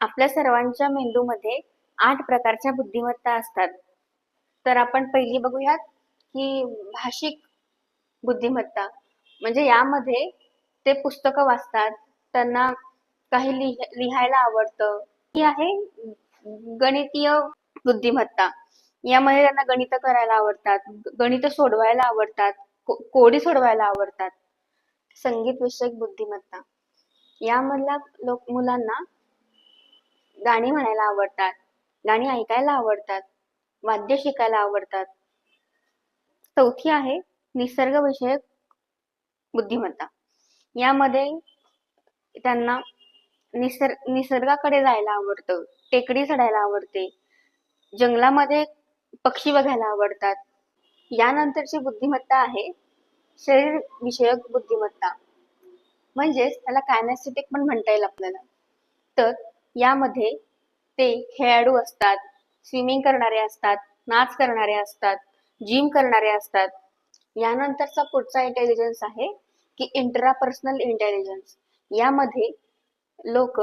आपल्या सर्वांच्या मेंदूमध्ये आठ प्रकारच्या बुद्धिमत्ता असतात. तर आपण पहिली बघूयात की भाषिक बुद्धिमत्ता. म्हणजे यामध्ये ते पुस्तकं वाचतात त्यांना काही लिह लिहायला आवडतं. ही आहे गणितीय बुद्धिमत्ता. यामध्ये त्यांना गणित करायला आवडतात गणित सोडवायला आवडतात को- कोडी सोडवायला आवडतात. संगीत विषयक बुद्धिमत्ता. यामधल्या लोक मुलांना गाणी म्हणायला आवडतात गाणी ऐकायला आवडतात वाद्य शिकायला आवडतात. चौथी आहे निसर्ग विषयक बुद्धिमत्ता. यामध्ये त्यांना निसर्ग निसर्गाकडे जायला आवडतं टेकडी चढायला आवडते जंगलामध्ये पक्षी बघायला आवडतात. यानंतरची बुद्धिमत्ता आहे शरीर विषयक बुद्धिमत्ता. म्हणजेच त्याला कायनेस्थेटिक पण म्हणता येईल आपल्याला. तर यामध्ये ते खेळाडू असतात स्विमिंग करणारे असतात नाच करणारे असतात जिम करणारे असतात. यानंतरचा पुढचा इंटेलिजन्स आहे की इंट्रापर्सनल इंटेलिजन्स यामध्ये लोक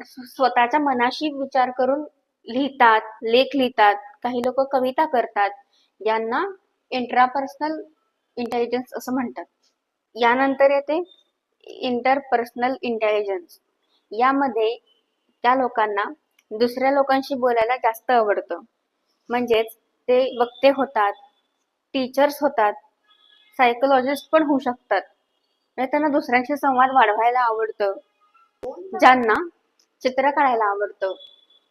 स्वतःच्या मनाशी विचार करून लिहितात लेख लिहितात काही लोक कविता करतात यांना इंट्रापर्सनल इंटेलिजन्स असं म्हणतात. यानंतर येते इंटरपर्सनल इंटेलिजन्स यामध्ये त्या लोकांना दुसऱ्या लोकांशी बोलायला जास्त आवडतं. म्हणजेच ते वक्ते होतात टीचर्स होतात सायकोलॉजिस्ट पण होऊ शकतात. म्हणजे त्यांना दुसऱ्यांशी संवाद वाढवायला आवडतं. ज्यांना चित्र काढायला आवडतं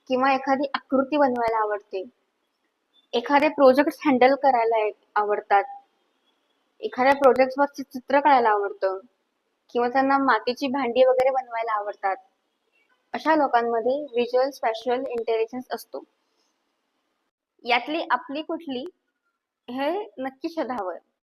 किंवा एखादी आकृती बनवायला आवडते. एखादे प्रोजेक्ट हँडल करायला आवडतात. एखाद्या प्रोजेक्टवर चित्र काढायला आवडतं. किंवा त्यांना मातीची भांडी वगैरे बनवायला आवडतात. अशा लोकांमध्ये व्हिज्युअल स्पेशल इंटेलिजन्स असतो. यातली आपली कुठली हे नक्की शोधावं.